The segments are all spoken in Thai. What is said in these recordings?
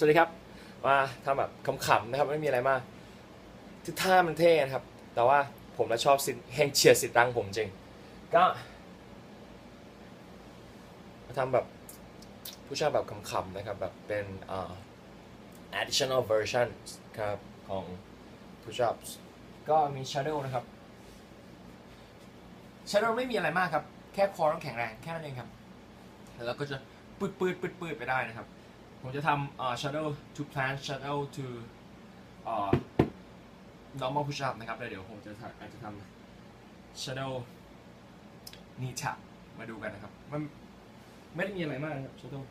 สวัสดีครับมาทำแบบขำๆนะครับไม่มีอะไรมากคือท่ามันเท่นะครับ แต่ว่าผมและชอบสิทธิ์แห่งเชียร์สิทธิ์รังผมจริง ก็มาทำแบบผู้ชายแบบขำๆนะครับแบบเป็นอ่า additional version ครับของ push ups ก็มี shadow นะครับ shadow ไม่มีอะไรมากครับ แค่คอต้องแข็งแรงแค่นั้นเองครับ แล้วก็จะปืดปืดปืดปืดไปได้นะครับ ผมจะทำอ่า shadow to plan shadow to อ่า normal push up นะครับแล้วเดี๋ยวผมจะอาจจะทำ shadow knee tap มาดูกันนะครับ มันไม่ได้มีอะไรมากนะครับ shadow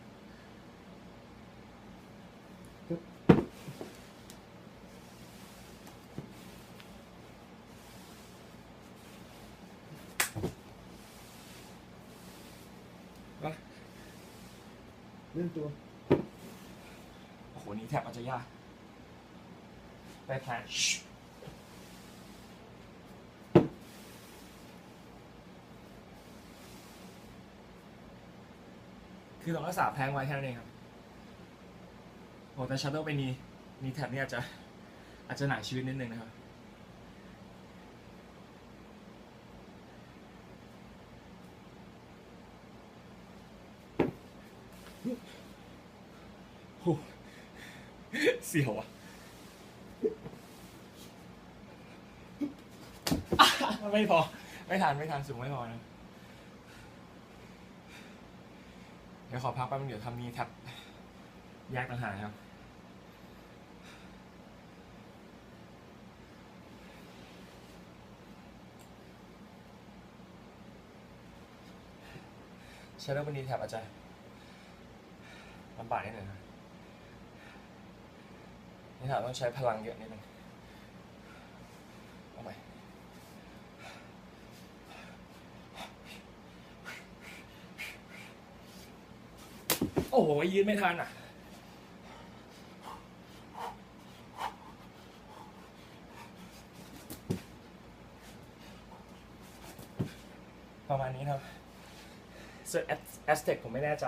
เล่นตัวโอ้โห นี่แทบอาจจะยากไปแพลนคือต้องรักษาแพลงไว้แค่นั้นเองครับโอ้แต่ชัตเตอร์ไปนีนีแท็บนี่อาจจะอาจจะหนักชีวิตนิดนึงนะครับโอ้ เสียวอะไม่พอ ไม่ทันไม่ทันสูงไม่พอนะ เดี๋ยวขอพักแป๊บนึงเดี๋ยวทำนี้แท็บแยกต่างหากครับใช้แล้ววันนี้แท็บอาจจะลำบากนิดหนึ่งนะ นี่ถามต้องใช้พลังเยอะนิดนึงเอาใหม่โอ้โหยืนไม่ทันอะประมาณนี้ครับส่วนแอสเทคผมไม่แน่ใจ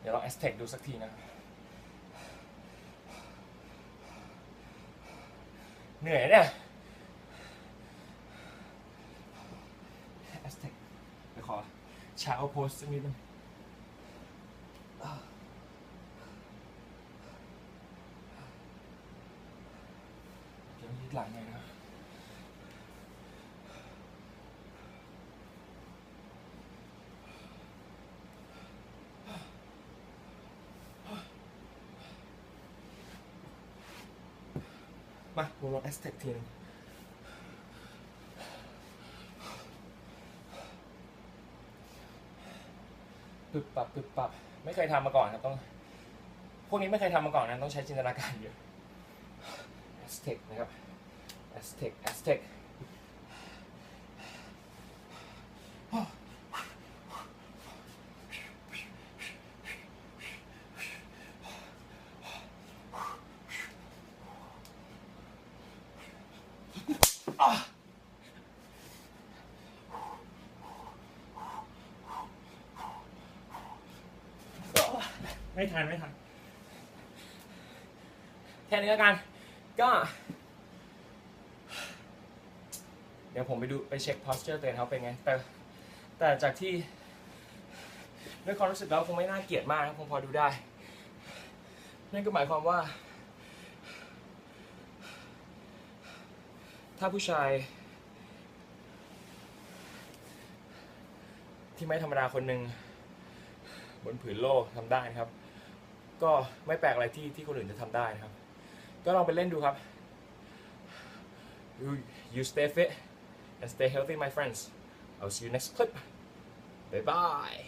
เดี๋ยวลองแอสเทคดูสักทีนะเหนื่อยเนี่ยแอสเทคไปขอชาโพสสักนิดนึงเดี๋ยวยืดหลังหน่อยนะ มาผมลองแอสเทคทีนึงปึบปับปึบปับ ไม่เคยทำมาก่อนครับต้อง พวกนี้ไม่เคยทำมาก่อนนะต้องใช้จินตนาการเยอะแอสเทคนะครับแอสเทคแอสเทค ไม่ทันไม่ทันแค่นี้แล้วกัน ก็ เดี๋ยวผมไปดูไปเช็ค posture ตัวเองเขาเป็นไง แต่แต่จากที่ด้วยความรู้สึกแล้วคงไม่น่าเกลียดมากนะคงพอดูได้ นั่นก็หมายความว่า ถ้าผู้ชาย ที่ไม่ธรรมดาคนหนึ่งบนผืนโลกทำได้นะครับ ก็ไม่แปลกอะไรที่ที่คนอื่นจะทำได้นะครับ ก็ลองไปเล่นดูครับ you you stay fit and stay healthy my friends I'll see you next clip bye bye